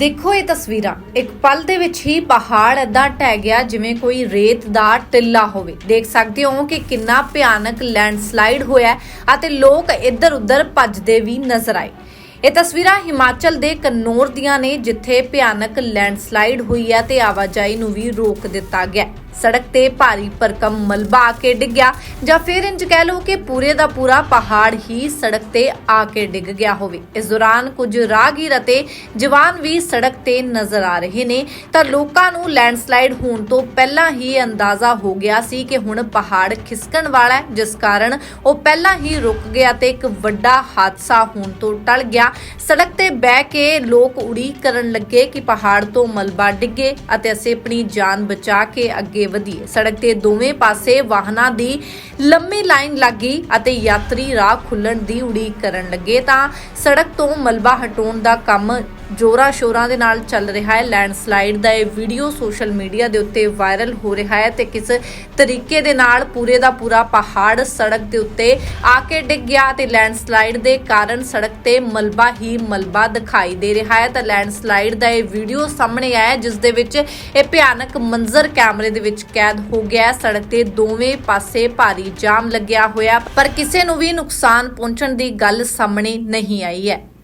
ਦੇਖੋ ਇਹ ਤਸਵੀਰਾਂ। ਇੱਕ ਪਲ ਦੇ ਵਿੱਚ ਹੀ ਪਹਾੜ ਏਦਾਂ ਢਹਿ ਗਿਆ, ਜਿਵੇਂ ਕੋਈ ਰੇਤ ਦਾ ਟਿੱਲਾ ਹੋਵੇ। ਦੇਖ ਸਕਦੇ ਹੋ ਕਿ ਕਿੰਨਾ ਭਿਆਨਕ ਲੈਂਡਸਲਾਈਡ ਹੋਇਆ ਅਤੇ ਲੋਕ ਇੱਧਰ ਉੱਧਰ ਭੱਜਦੇ ਵੀ ਨਜ਼ਰ ਆਏ। ਇਹ ਤਸਵੀਰਾਂ ਹਿਮਾਚਲ ਦੇ ਕਨੌਰ ਦੀਆਂ ਨੇ, ਜਿੱਥੇ ਭਿਆਨਕ ਲੈਂਡਸਲਾਈਡ ਹੋਈ ਹੈ ਤੇ ਆਵਾਜਾਈ ਨੂੰ ਵੀ ਰੋਕ ਦਿੱਤਾ ਗਿਆ। ਸੜਕ ਤੇ ਭਾਰੀ ਭਰਕਮ ਮਲਬਾ ਆ ਕੇ ਡਿੱਗਿਆ, ਜਾਂ ਫਿਰ ਇੰਜ ਕਹਿ ਲਓ ਕਿ ਪੂਰੇ ਦਾ ਪੂਰਾ ਪਹਾੜ ਹੀ ਸੜਕ ਤੇ ਆ ਕੇ ਡਿੱਗ ਗਿਆ ਹੋਵੇ। ਇਸ ਦੌਰਾਨ ਕੁਝ ਰਾਹਗੀਰ ਅਤੇ ਜਵਾਨ ਵੀ ਸੜਕ ਤੇ ਨਜ਼ਰ ਆ ਰਹੇ ਨੇ। ਤਾਂ ਲੋਕਾਂ ਨੂੰ ਲੈਂਡਸਲਾਈਡ ਹੋਣ ਤੋਂ ਪਹਿਲਾਂ ਹੀ ਅੰਦਾਜ਼ਾ ਹੋ ਗਿਆ ਸੀ ਕਿ ਹੁਣ ਪਹਾੜ ਖਿਸਕਣ ਵਾਲਾ ਹੈ, ਜਿਸ ਕਾਰਨ ਉਹ ਪਹਿਲਾਂ ਹੀ ਰੁਕ ਗਿਆ ਤੇ ਇੱਕ ਵੱਡਾ ਹਾਦਸਾ ਹੋਣ ਤੋਂ ਟਲ ਗਿਆ। ਸੜਕ ਤੇ ਬਹਿ ਕੇ ਲੋਕ ਉਡੀਕ ਕਰਨ ਲੱਗੇ ਕਿ ਪਹਾੜ ਤੋਂ ਮਲਬਾ ਡਿੱਗੇ ਅਤੇ ਅਸੀਂ ਆਪਣੀ ਜਾਨ ਬਚਾ ਕੇ ਅੱਗੇ ਵਧੀਏ। ਸੜਕ ਤੇ ਦੋਵੇਂ ਪਾਸੇ ਵਾਹਨਾਂ ਦੀ ਲੰਮੀ ਲਾਈਨ ਲੱਗੀ ਅਤੇ ਯਾਤਰੀ ਰਾਹ ਖੁੱਲਣ ਦੀ ਉਡੀਕ ਕਰਨ ਲੱਗੇ ਤਾਂ ਸੜਕ ਤੋਂ ਮਲਬਾ ਹਟਾਉਣ ਦਾ ਕੰਮ ਜੋਰਾ ਸ਼ੋਰਾਂ ਦੇ ਨਾਲ ਚੱਲ ਰਿਹਾ ਹੈ। ਲੈਂਡਸਲਾਈਡ ਦਾ ਇਹ ਵੀਡੀਓ ਸੋਸ਼ਲ ਮੀਡੀਆ ਦੇ ਉੱਤੇ ਵਾਇਰਲ ਹੋ ਰਿਹਾ ਹੈ ਤੇ ਕਿਸ ਤਰੀਕੇ ਦੇ ਨਾਲ ਪੂਰੇ ਦਾ ਪੂਰਾ ਪਹਾੜ ਸੜਕ ਦੇ ਉੱਤੇ ਆ ਕੇ ਡਿੱਗ ਗਿਆ ਤੇ ਲੈਂਡਸਲਾਈਡ ਦੇ ਕਾਰਨ ਸੜਕ ਤੇ ਮਲਬਾ ਹੀ ਮਲਬਾ ਦਿਖਾਈ ਦੇ ਰਿਹਾ ਹੈ। ਤਾਂ ਲੈਂਡਸਲਾਈਡ ਦਾ ਇਹ ਵੀਡੀਓ ਸਾਹਮਣੇ ਆਇਆ ਹੈ, ਜਿਸ ਦੇ ਵਿੱਚ ਇਹ ਭਿਆਨਕ ਮੰਜ਼ਰ ਕੈਮਰੇ ਦੇ ਵਿੱਚ ਕੈਦ ਹੋ ਗਿਆ ਹੈ। ਸੜਕ ਤੇ ਦੋਵੇਂ ਪਾਸੇ ਭਾਰੀ ਜਾਮ ਲੱਗਿਆ ਹੋਇਆ ਪਰ ਕਿਸੇ ਨੂੰ ਵੀ ਨੁਕਸਾਨ ਪਹੁੰਚਣ ਦੀ ਗੱਲ ਸਾਹਮਣੇ ਨਹੀਂ ਆਈ ਹੈ।